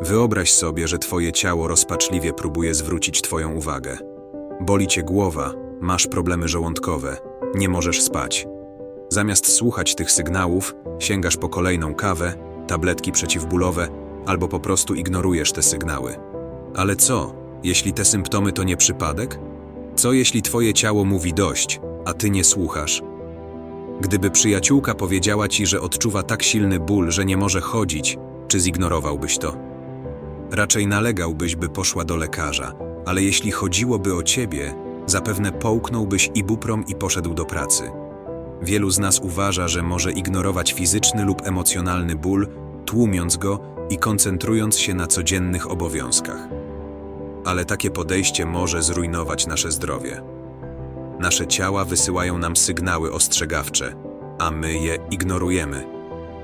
Wyobraź sobie, że twoje ciało rozpaczliwie próbuje zwrócić twoją uwagę. Boli cię głowa, masz problemy żołądkowe, nie możesz spać. Zamiast słuchać tych sygnałów, sięgasz po kolejną kawę, tabletki przeciwbólowe albo po prostu ignorujesz te sygnały. Ale co, jeśli te symptomy to nie przypadek? Co jeśli twoje ciało mówi dość, a ty nie słuchasz? Gdyby przyjaciółka powiedziała ci, że odczuwa tak silny ból, że nie może chodzić, czy zignorowałbyś to? Raczej nalegałbyś, by poszła do lekarza, ale jeśli chodziłoby o ciebie, zapewne połknąłbyś ibuprom i poszedł do pracy. Wielu z nas uważa, że może ignorować fizyczny lub emocjonalny ból, tłumiąc go i koncentrując się na codziennych obowiązkach. Ale takie podejście może zrujnować nasze zdrowie. Nasze ciała wysyłają nam sygnały ostrzegawcze, a my je ignorujemy,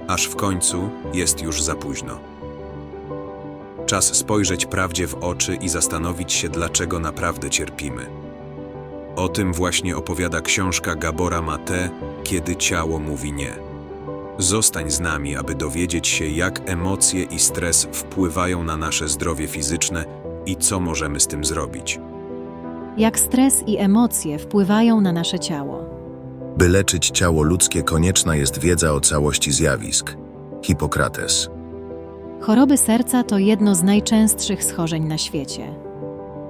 aż w końcu jest już za późno. Czas spojrzeć prawdzie w oczy i zastanowić się, dlaczego naprawdę cierpimy. O tym właśnie opowiada książka Gabora Mate, Kiedy ciało mówi nie. Zostań z nami, aby dowiedzieć się, jak emocje i stres wpływają na nasze zdrowie fizyczne i co możemy z tym zrobić. Jak stres i emocje wpływają na nasze ciało. By leczyć ciało ludzkie, konieczna jest wiedza o całości zjawisk. Hipokrates. Choroby serca to jedno z najczęstszych schorzeń na świecie.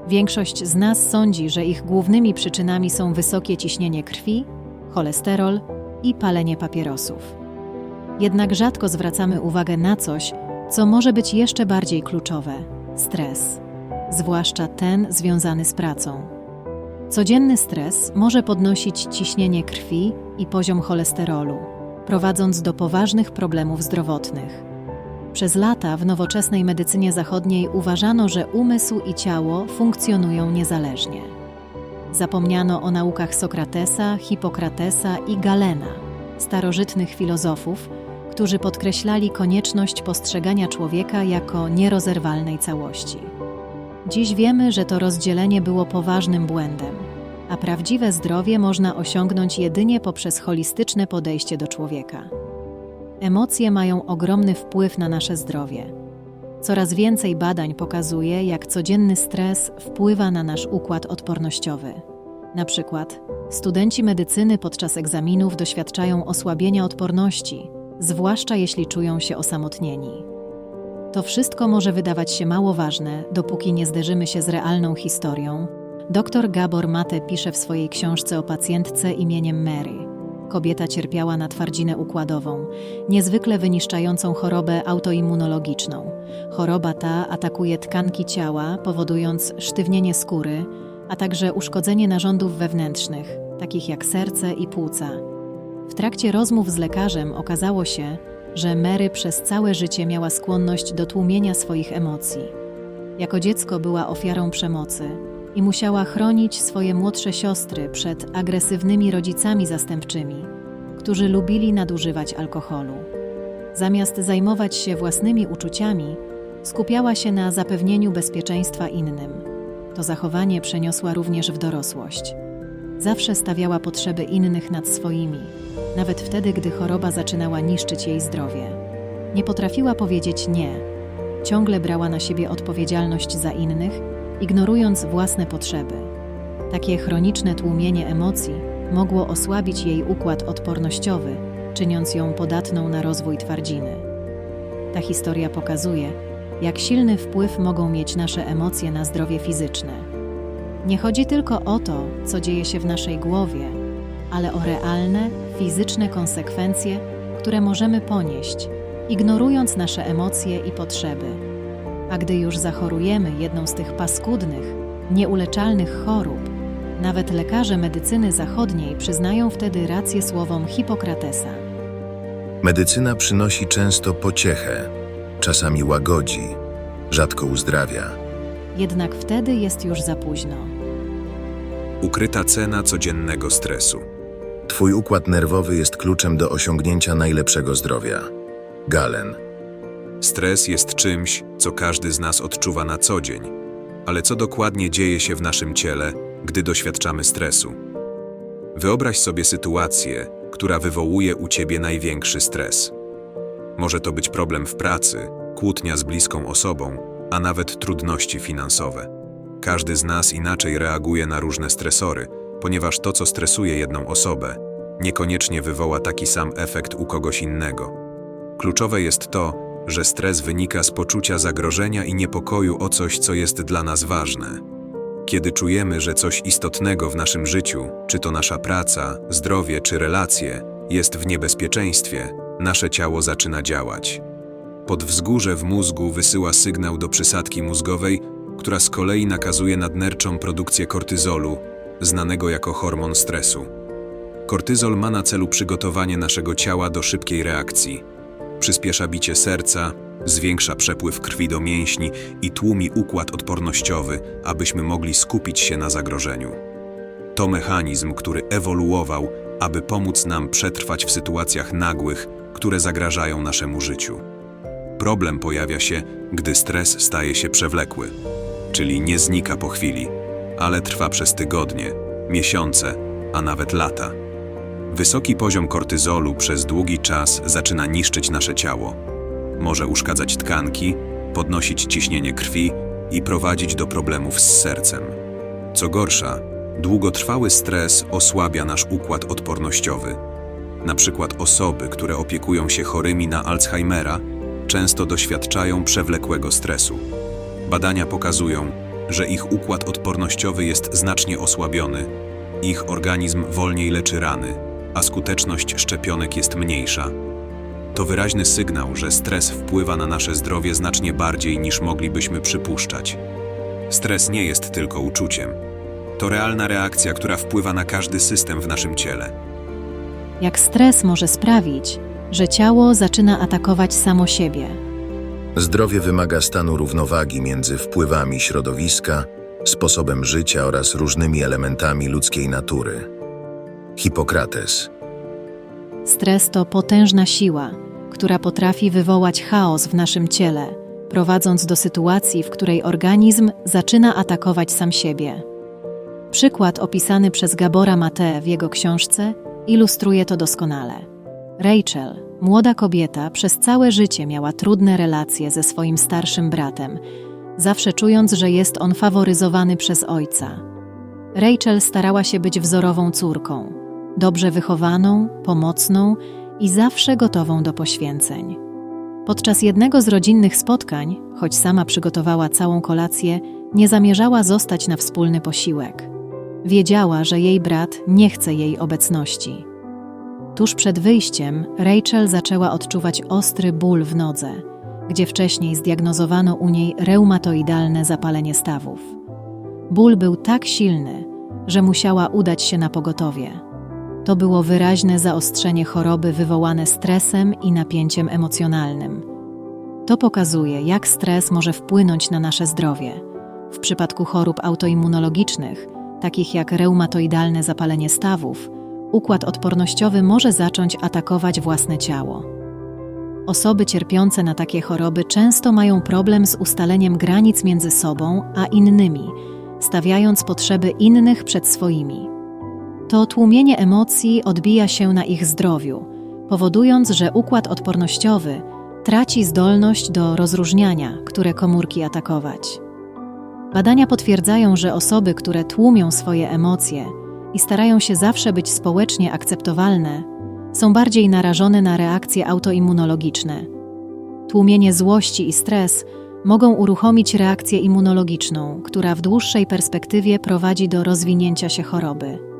Większość z nas sądzi, że ich głównymi przyczynami są wysokie ciśnienie krwi, cholesterol i palenie papierosów. Jednak rzadko zwracamy uwagę na coś, co może być jeszcze bardziej kluczowe stres, zwłaszcza ten związany z pracą. Codzienny stres może podnosić ciśnienie krwi i poziom cholesterolu, prowadząc do poważnych problemów zdrowotnych. Przez lata w nowoczesnej medycynie zachodniej uważano, że umysł i ciało funkcjonują niezależnie. Zapomniano o naukach Sokratesa, Hipokratesa i Galena, starożytnych filozofów, którzy podkreślali konieczność postrzegania człowieka jako nierozerwalnej całości. Dziś wiemy, że to rozdzielenie było poważnym błędem, a prawdziwe zdrowie można osiągnąć jedynie poprzez holistyczne podejście do człowieka. Emocje mają ogromny wpływ na nasze zdrowie. Coraz więcej badań pokazuje, jak codzienny stres wpływa na nasz układ odpornościowy. Na przykład, studenci medycyny podczas egzaminów doświadczają osłabienia odporności, zwłaszcza jeśli czują się osamotnieni. To wszystko może wydawać się mało ważne, dopóki nie zderzymy się z realną historią. Dr Gabor Mate pisze w swojej książce o pacjentce imieniem Mary. Kobieta cierpiała na twardzinę układową, niezwykle wyniszczającą chorobę autoimmunologiczną. Choroba ta atakuje tkanki ciała, powodując sztywnienie skóry, a także uszkodzenie narządów wewnętrznych, takich jak serce i płuca. W trakcie rozmów z lekarzem okazało się, że Mary przez całe życie miała skłonność do tłumienia swoich emocji. Jako dziecko była ofiarą przemocy i musiała chronić swoje młodsze siostry przed agresywnymi rodzicami zastępczymi, którzy lubili nadużywać alkoholu. Zamiast zajmować się własnymi uczuciami, skupiała się na zapewnieniu bezpieczeństwa innym. To zachowanie przeniosła również w dorosłość. Zawsze stawiała potrzeby innych nad swoimi, nawet wtedy, gdy choroba zaczynała niszczyć jej zdrowie. Nie potrafiła powiedzieć nie. Ciągle brała na siebie odpowiedzialność za innych, ignorując własne potrzeby. Takie chroniczne tłumienie emocji mogło osłabić jej układ odpornościowy, czyniąc ją podatną na rozwój twardziny. Ta historia pokazuje, jak silny wpływ mogą mieć nasze emocje na zdrowie fizyczne. Nie chodzi tylko o to, co dzieje się w naszej głowie, ale o realne, fizyczne konsekwencje, które możemy ponieść, ignorując nasze emocje i potrzeby. A gdy już zachorujemy jedną z tych paskudnych, nieuleczalnych chorób, nawet lekarze medycyny zachodniej przyznają wtedy rację słowom Hipokratesa. Medycyna przynosi często pociechę, czasami łagodzi, rzadko uzdrawia. Jednak wtedy jest już za późno. Ukryta cena codziennego stresu. Twój układ nerwowy jest kluczem do osiągnięcia najlepszego zdrowia. Galen. Stres jest czymś, co każdy z nas odczuwa na co dzień. Ale co dokładnie dzieje się w naszym ciele, gdy doświadczamy stresu? Wyobraź sobie sytuację, która wywołuje u ciebie największy stres. Może to być problem w pracy, kłótnia z bliską osobą, a nawet trudności finansowe. Każdy z nas inaczej reaguje na różne stresory, ponieważ to, co stresuje jedną osobę, niekoniecznie wywoła taki sam efekt u kogoś innego. Kluczowe jest to, że stres wynika z poczucia zagrożenia i niepokoju o coś, co jest dla nas ważne. Kiedy czujemy, że coś istotnego w naszym życiu, czy to nasza praca, zdrowie czy relacje, jest w niebezpieczeństwie, nasze ciało zaczyna działać. Podwzgórze w mózgu wysyła sygnał do przysadki mózgowej, która z kolei nakazuje nadnerczom produkcję kortyzolu, znanego jako hormon stresu. Kortyzol ma na celu przygotowanie naszego ciała do szybkiej reakcji. Przyspiesza bicie serca, zwiększa przepływ krwi do mięśni i tłumi układ odpornościowy, abyśmy mogli skupić się na zagrożeniu. To mechanizm, który ewoluował, aby pomóc nam przetrwać w sytuacjach nagłych, które zagrażają naszemu życiu. Problem pojawia się, gdy stres staje się przewlekły, czyli nie znika po chwili, ale trwa przez tygodnie, miesiące, a nawet lata. Wysoki poziom kortyzolu przez długi czas zaczyna niszczyć nasze ciało. Może uszkadzać tkanki, podnosić ciśnienie krwi i prowadzić do problemów z sercem. Co gorsza, długotrwały stres osłabia nasz układ odpornościowy. Na przykład osoby, które opiekują się chorymi na Alzheimera, często doświadczają przewlekłego stresu. Badania pokazują, że ich układ odpornościowy jest znacznie osłabiony, ich organizm wolniej leczy rany, a skuteczność szczepionek jest mniejsza. To wyraźny sygnał, że stres wpływa na nasze zdrowie znacznie bardziej niż moglibyśmy przypuszczać. Stres nie jest tylko uczuciem. To realna reakcja, która wpływa na każdy system w naszym ciele. Jak stres może sprawić, że ciało zaczyna atakować samo siebie. Zdrowie wymaga stanu równowagi między wpływami środowiska, sposobem życia oraz różnymi elementami ludzkiej natury. Hipokrates. Stres to potężna siła, która potrafi wywołać chaos w naszym ciele, prowadząc do sytuacji, w której organizm zaczyna atakować sam siebie. Przykład opisany przez Gabora Mate w jego książce ilustruje to doskonale. Rachel, młoda kobieta, przez całe życie miała trudne relacje ze swoim starszym bratem, zawsze czując, że jest on faworyzowany przez ojca. Rachel starała się być wzorową córką, dobrze wychowaną, pomocną i zawsze gotową do poświęceń. Podczas jednego z rodzinnych spotkań, choć sama przygotowała całą kolację, nie zamierzała zostać na wspólny posiłek. Wiedziała, że jej brat nie chce jej obecności. Tuż przed wyjściem Rachel zaczęła odczuwać ostry ból w nodze, gdzie wcześniej zdiagnozowano u niej reumatoidalne zapalenie stawów. Ból był tak silny, że musiała udać się na pogotowie. To było wyraźne zaostrzenie choroby wywołane stresem i napięciem emocjonalnym. To pokazuje, jak stres może wpłynąć na nasze zdrowie. W przypadku chorób autoimmunologicznych, takich jak reumatoidalne zapalenie stawów, układ odpornościowy może zacząć atakować własne ciało. Osoby cierpiące na takie choroby często mają problem z ustaleniem granic między sobą a innymi, stawiając potrzeby innych przed swoimi. To tłumienie emocji odbija się na ich zdrowiu, powodując, że układ odpornościowy traci zdolność do rozróżniania, które komórki atakować. Badania potwierdzają, że osoby, które tłumią swoje emocje i starają się zawsze być społecznie akceptowalne, są bardziej narażone na reakcje autoimmunologiczne. Tłumienie złości i stres mogą uruchomić reakcję immunologiczną, która w dłuższej perspektywie prowadzi do rozwinięcia się choroby.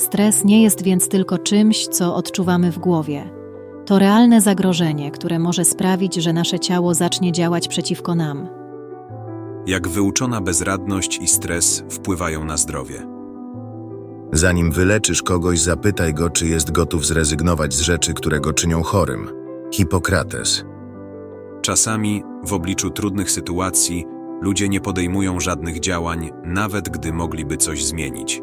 Stres nie jest więc tylko czymś, co odczuwamy w głowie. To realne zagrożenie, które może sprawić, że nasze ciało zacznie działać przeciwko nam. Jak wyuczona bezradność i stres wpływają na zdrowie. Zanim wyleczysz kogoś, zapytaj go, czy jest gotów zrezygnować z rzeczy, które go czynią chorym. Hipokrates. Czasami, w obliczu trudnych sytuacji, ludzie nie podejmują żadnych działań, nawet gdy mogliby coś zmienić.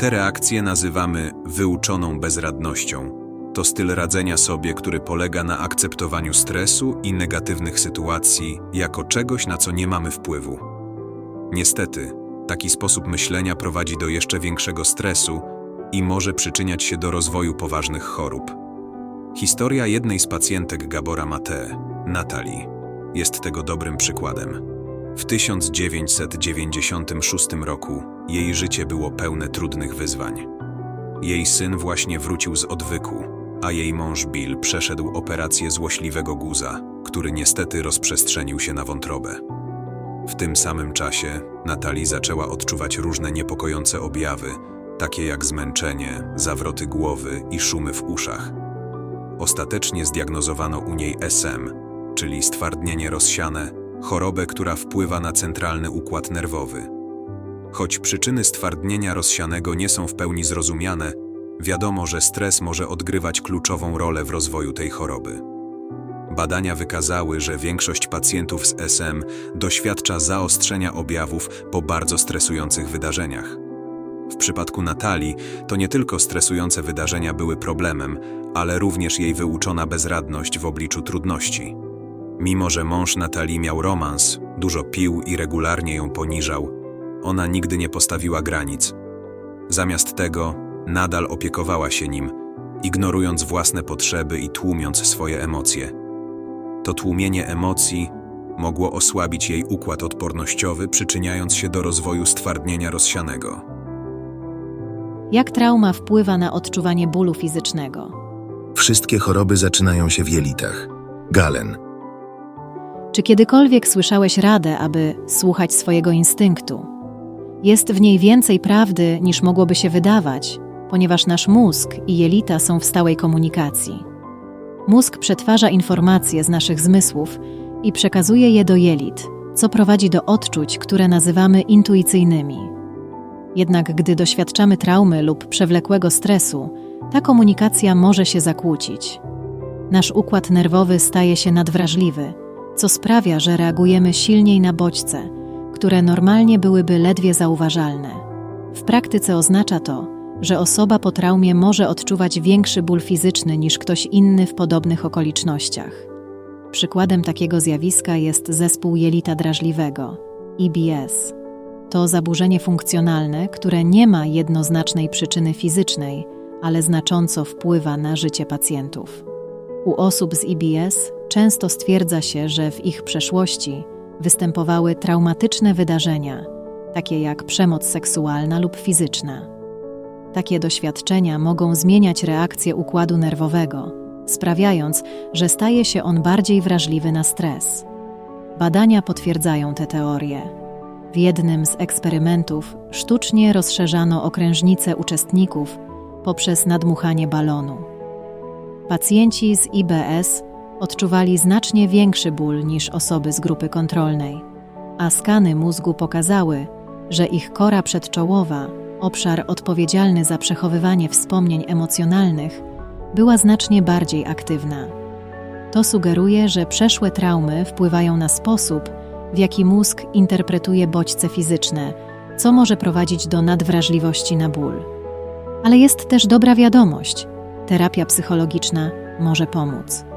Te reakcje nazywamy wyuczoną bezradnością. To styl radzenia sobie, który polega na akceptowaniu stresu i negatywnych sytuacji jako czegoś, na co nie mamy wpływu. Niestety, taki sposób myślenia prowadzi do jeszcze większego stresu i może przyczyniać się do rozwoju poważnych chorób. Historia jednej z pacjentek Gabora Mate Natalie jest tego dobrym przykładem. W 1996 roku jej życie było pełne trudnych wyzwań. Jej syn właśnie wrócił z odwyku, a jej mąż Bill przeszedł operację złośliwego guza, który niestety rozprzestrzenił się na wątrobę. W tym samym czasie Natalie zaczęła odczuwać różne niepokojące objawy, takie jak zmęczenie, zawroty głowy i szumy w uszach. Ostatecznie zdiagnozowano u niej SM, czyli stwardnienie rozsiane, chorobę, która wpływa na centralny układ nerwowy. Choć przyczyny stwardnienia rozsianego nie są w pełni zrozumiane, wiadomo, że stres może odgrywać kluczową rolę w rozwoju tej choroby. Badania wykazały, że większość pacjentów z SM doświadcza zaostrzenia objawów po bardzo stresujących wydarzeniach. W przypadku Natalii to nie tylko stresujące wydarzenia były problemem, ale również jej wyuczona bezradność w obliczu trudności. Mimo, że mąż Natalii miał romans, dużo pił i regularnie ją poniżał, ona nigdy nie postawiła granic. Zamiast tego, nadal opiekowała się nim, ignorując własne potrzeby i tłumiąc swoje emocje. To tłumienie emocji mogło osłabić jej układ odpornościowy, przyczyniając się do rozwoju stwardnienia rozsianego. Jak trauma wpływa na odczuwanie bólu fizycznego? Wszystkie choroby zaczynają się w jelitach. Galen. Czy kiedykolwiek słyszałeś radę, aby słuchać swojego instynktu? Jest w niej więcej prawdy niż mogłoby się wydawać, ponieważ nasz mózg i jelita są w stałej komunikacji. Mózg przetwarza informacje z naszych zmysłów i przekazuje je do jelit, co prowadzi do odczuć, które nazywamy intuicyjnymi. Jednak gdy doświadczamy traumy lub przewlekłego stresu, ta komunikacja może się zakłócić. Nasz układ nerwowy staje się nadwrażliwy, co sprawia, że reagujemy silniej na bodźce, które normalnie byłyby ledwie zauważalne. W praktyce oznacza to, że osoba po traumie może odczuwać większy ból fizyczny niż ktoś inny w podobnych okolicznościach. Przykładem takiego zjawiska jest zespół jelita drażliwego IBS. To zaburzenie funkcjonalne, które nie ma jednoznacznej przyczyny fizycznej, ale znacząco wpływa na życie pacjentów. U osób z IBS często stwierdza się, że w ich przeszłości występowały traumatyczne wydarzenia, takie jak przemoc seksualna lub fizyczna. Takie doświadczenia mogą zmieniać reakcję układu nerwowego, sprawiając, że staje się on bardziej wrażliwy na stres. Badania potwierdzają te teorie. W jednym z eksperymentów sztucznie rozszerzano okrężnicę uczestników poprzez nadmuchanie balonu. Pacjenci z IBS odczuwali znacznie większy ból niż osoby z grupy kontrolnej, a skany mózgu pokazały, że ich kora przedczołowa, obszar odpowiedzialny za przechowywanie wspomnień emocjonalnych, była znacznie bardziej aktywna. To sugeruje, że przeszłe traumy wpływają na sposób, w jaki mózg interpretuje bodźce fizyczne, co może prowadzić do nadwrażliwości na ból. Ale jest też dobra wiadomość: terapia psychologiczna może pomóc.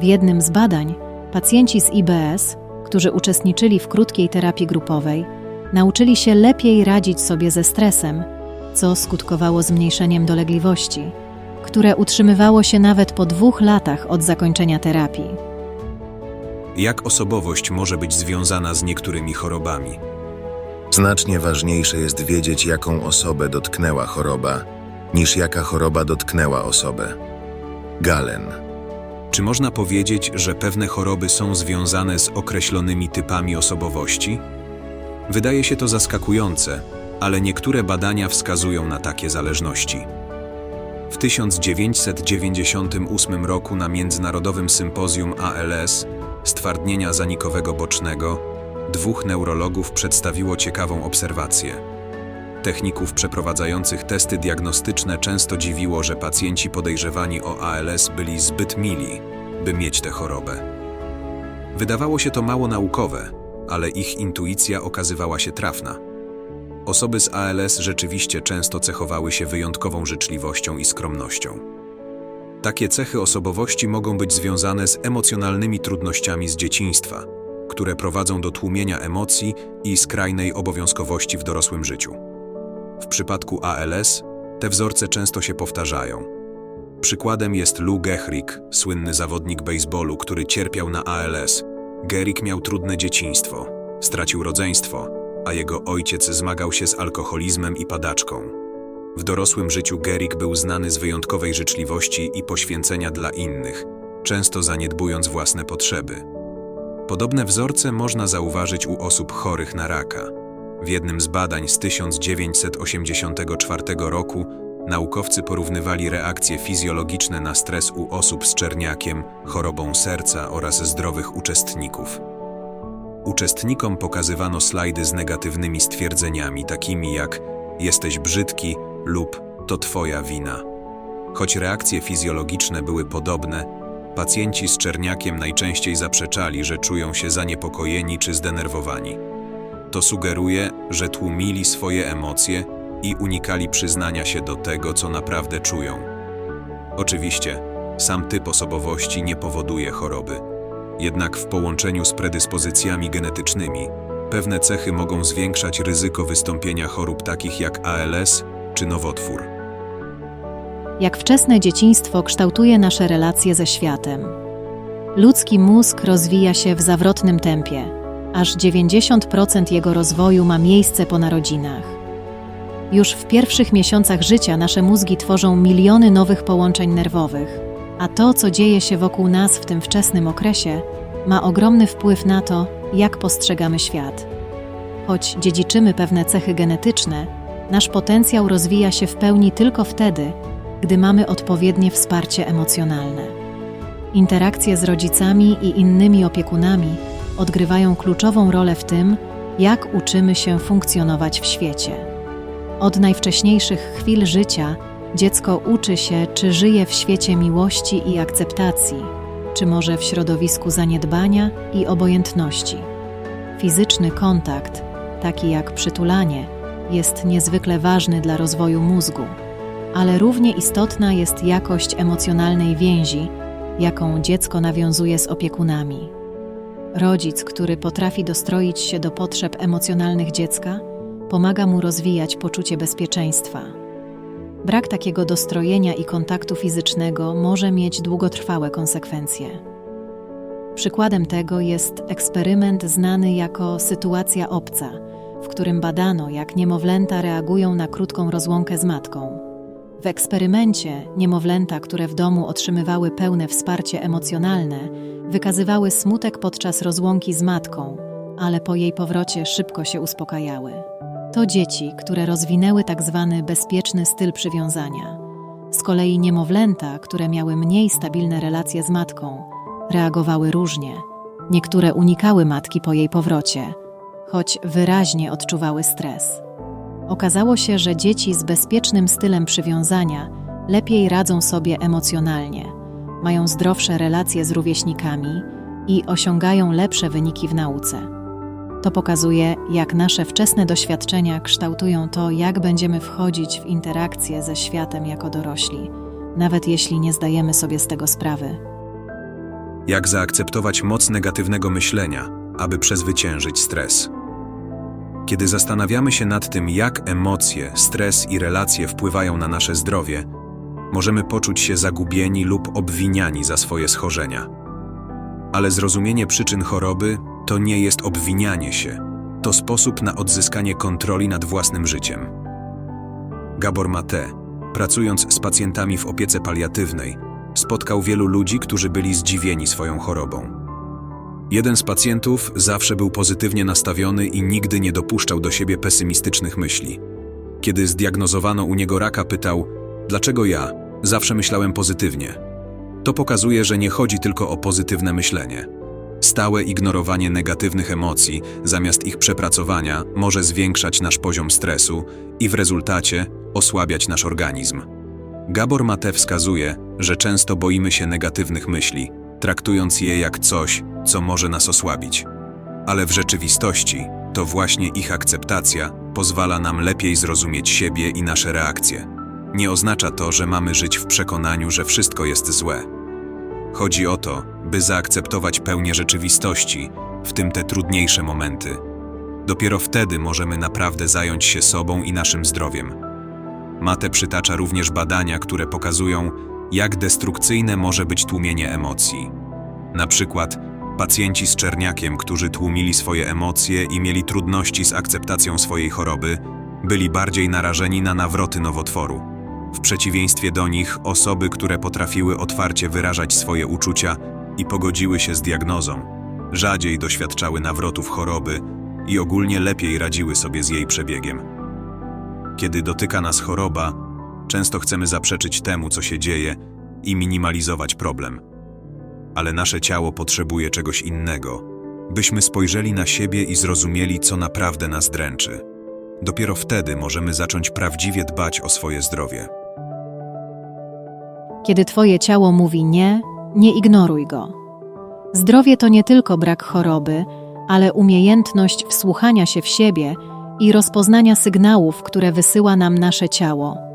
W jednym z badań pacjenci z IBS, którzy uczestniczyli w krótkiej terapii grupowej, nauczyli się lepiej radzić sobie ze stresem, co skutkowało zmniejszeniem dolegliwości, które utrzymywało się nawet po dwóch latach od zakończenia terapii. Jak osobowość może być związana z niektórymi chorobami? Znacznie ważniejsze jest wiedzieć, jaką osobę dotknęła choroba, niż jaka choroba dotknęła osobę. Galen. Czy można powiedzieć, że pewne choroby są związane z określonymi typami osobowości? Wydaje się to zaskakujące, ale niektóre badania wskazują na takie zależności. W 1998 roku na Międzynarodowym Sympozjum ALS stwardnienia zanikowego bocznego dwóch neurologów przedstawiło ciekawą obserwację. Techników przeprowadzających testy diagnostyczne często dziwiło, że pacjenci podejrzewani o ALS byli zbyt mili, by mieć tę chorobę. Wydawało się to mało naukowe, ale ich intuicja okazywała się trafna. Osoby z ALS rzeczywiście często cechowały się wyjątkową życzliwością i skromnością. Takie cechy osobowości mogą być związane z emocjonalnymi trudnościami z dzieciństwa, które prowadzą do tłumienia emocji i skrajnej obowiązkowości w dorosłym życiu. W przypadku ALS te wzorce często się powtarzają. Przykładem jest Lou Gehrig, słynny zawodnik baseballu, który cierpiał na ALS. Gehrig miał trudne dzieciństwo, stracił rodzeństwo, a jego ojciec zmagał się z alkoholizmem i padaczką. W dorosłym życiu Gehrig był znany z wyjątkowej życzliwości i poświęcenia dla innych, często zaniedbując własne potrzeby. Podobne wzorce można zauważyć u osób chorych na raka. W jednym z badań z 1984 roku naukowcy porównywali reakcje fizjologiczne na stres u osób z czerniakiem, chorobą serca oraz zdrowych uczestników. Uczestnikom pokazywano slajdy z negatywnymi stwierdzeniami, takimi jak jesteś brzydki lub to twoja wina. Choć reakcje fizjologiczne były podobne, pacjenci z czerniakiem najczęściej zaprzeczali, że czują się zaniepokojeni czy zdenerwowani. To sugeruje, że tłumili swoje emocje i unikali przyznania się do tego, co naprawdę czują. Oczywiście, sam typ osobowości nie powoduje choroby. Jednak w połączeniu z predyspozycjami genetycznymi, pewne cechy mogą zwiększać ryzyko wystąpienia chorób takich jak ALS czy nowotwór. Jak wczesne dzieciństwo kształtuje nasze relacje ze światem. Ludzki mózg rozwija się w zawrotnym tempie, aż 90% jego rozwoju ma miejsce po narodzinach. Już w pierwszych miesiącach życia nasze mózgi tworzą miliony nowych połączeń nerwowych, a to, co dzieje się wokół nas w tym wczesnym okresie, ma ogromny wpływ na to, jak postrzegamy świat. Choć dziedziczymy pewne cechy genetyczne, nasz potencjał rozwija się w pełni tylko wtedy, gdy mamy odpowiednie wsparcie emocjonalne. Interakcje z rodzicami i innymi opiekunami odgrywają kluczową rolę w tym, jak uczymy się funkcjonować w świecie. Od najwcześniejszych chwil życia dziecko uczy się, czy żyje w świecie miłości i akceptacji, czy może w środowisku zaniedbania i obojętności. Fizyczny kontakt, taki jak przytulanie, jest niezwykle ważny dla rozwoju mózgu, ale równie istotna jest jakość emocjonalnej więzi, jaką dziecko nawiązuje z opiekunami. Rodzic, który potrafi dostroić się do potrzeb emocjonalnych dziecka, pomaga mu rozwijać poczucie bezpieczeństwa. Brak takiego dostrojenia i kontaktu fizycznego może mieć długotrwałe konsekwencje. Przykładem tego jest eksperyment znany jako sytuacja obca, w którym badano, jak niemowlęta reagują na krótką rozłąkę z matką. W eksperymencie niemowlęta, które w domu otrzymywały pełne wsparcie emocjonalne, wykazywały smutek podczas rozłąki z matką, ale po jej powrocie szybko się uspokajały. To dzieci, które rozwinęły tak zwany bezpieczny styl przywiązania. Z kolei niemowlęta, które miały mniej stabilne relacje z matką, reagowały różnie. Niektóre unikały matki po jej powrocie, choć wyraźnie odczuwały stres. Okazało się, że dzieci z bezpiecznym stylem przywiązania lepiej radzą sobie emocjonalnie, mają zdrowsze relacje z rówieśnikami i osiągają lepsze wyniki w nauce. To pokazuje, jak nasze wczesne doświadczenia kształtują to, jak będziemy wchodzić w interakcje ze światem jako dorośli, nawet jeśli nie zdajemy sobie z tego sprawy. Jak zaakceptować moc negatywnego myślenia, aby przezwyciężyć stres? Kiedy zastanawiamy się nad tym, jak emocje, stres i relacje wpływają na nasze zdrowie, możemy poczuć się zagubieni lub obwiniani za swoje schorzenia. Ale zrozumienie przyczyn choroby to nie jest obwinianie się, to sposób na odzyskanie kontroli nad własnym życiem. Gabor Mate, pracując z pacjentami w opiece paliatywnej, spotkał wielu ludzi, którzy byli zdziwieni swoją chorobą. Jeden z pacjentów zawsze był pozytywnie nastawiony i nigdy nie dopuszczał do siebie pesymistycznych myśli. Kiedy zdiagnozowano u niego raka, pytał: Dlaczego ja? Zawsze myślałem pozytywnie. To pokazuje, że nie chodzi tylko o pozytywne myślenie. Stałe ignorowanie negatywnych emocji zamiast ich przepracowania może zwiększać nasz poziom stresu i w rezultacie osłabiać nasz organizm. Gabor Mate wskazuje, że często boimy się negatywnych myśli, traktując je jak coś, co może nas osłabić. Ale w rzeczywistości to właśnie ich akceptacja pozwala nam lepiej zrozumieć siebie i nasze reakcje. Nie oznacza to, że mamy żyć w przekonaniu, że wszystko jest złe. Chodzi o to, by zaakceptować pełnię rzeczywistości, w tym te trudniejsze momenty. Dopiero wtedy możemy naprawdę zająć się sobą i naszym zdrowiem. Mate przytacza również badania, które pokazują, jak destrukcyjne może być tłumienie emocji. Na przykład pacjenci z czerniakiem, którzy tłumili swoje emocje i mieli trudności z akceptacją swojej choroby, byli bardziej narażeni na nawroty nowotworu. W przeciwieństwie do nich, osoby, które potrafiły otwarcie wyrażać swoje uczucia i pogodziły się z diagnozą, rzadziej doświadczały nawrotów choroby i ogólnie lepiej radziły sobie z jej przebiegiem. Kiedy dotyka nas choroba, często chcemy zaprzeczyć temu, co się dzieje i minimalizować problem. Ale nasze ciało potrzebuje czegoś innego, byśmy spojrzeli na siebie i zrozumieli, co naprawdę nas dręczy. Dopiero wtedy możemy zacząć prawdziwie dbać o swoje zdrowie. Kiedy Twoje ciało mówi nie, nie ignoruj go. Zdrowie to nie tylko brak choroby, ale umiejętność wsłuchania się w siebie i rozpoznania sygnałów, które wysyła nam nasze ciało.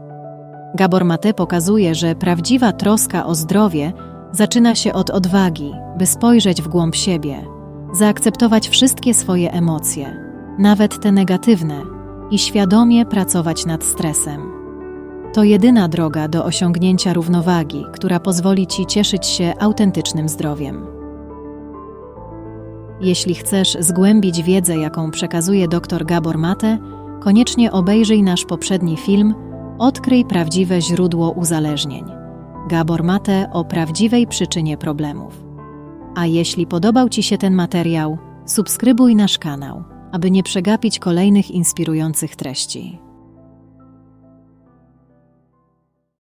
Gabor Mate pokazuje, że prawdziwa troska o zdrowie zaczyna się od odwagi, by spojrzeć w głąb siebie, zaakceptować wszystkie swoje emocje, nawet te negatywne, i świadomie pracować nad stresem. To jedyna droga do osiągnięcia równowagi, która pozwoli Ci cieszyć się autentycznym zdrowiem. Jeśli chcesz zgłębić wiedzę, jaką przekazuje dr Gabor Mate, koniecznie obejrzyj nasz poprzedni film Odkryj prawdziwe źródło uzależnień. Gabor Mate o prawdziwej przyczynie problemów. A jeśli podobał Ci się ten materiał, subskrybuj nasz kanał, aby nie przegapić kolejnych inspirujących treści.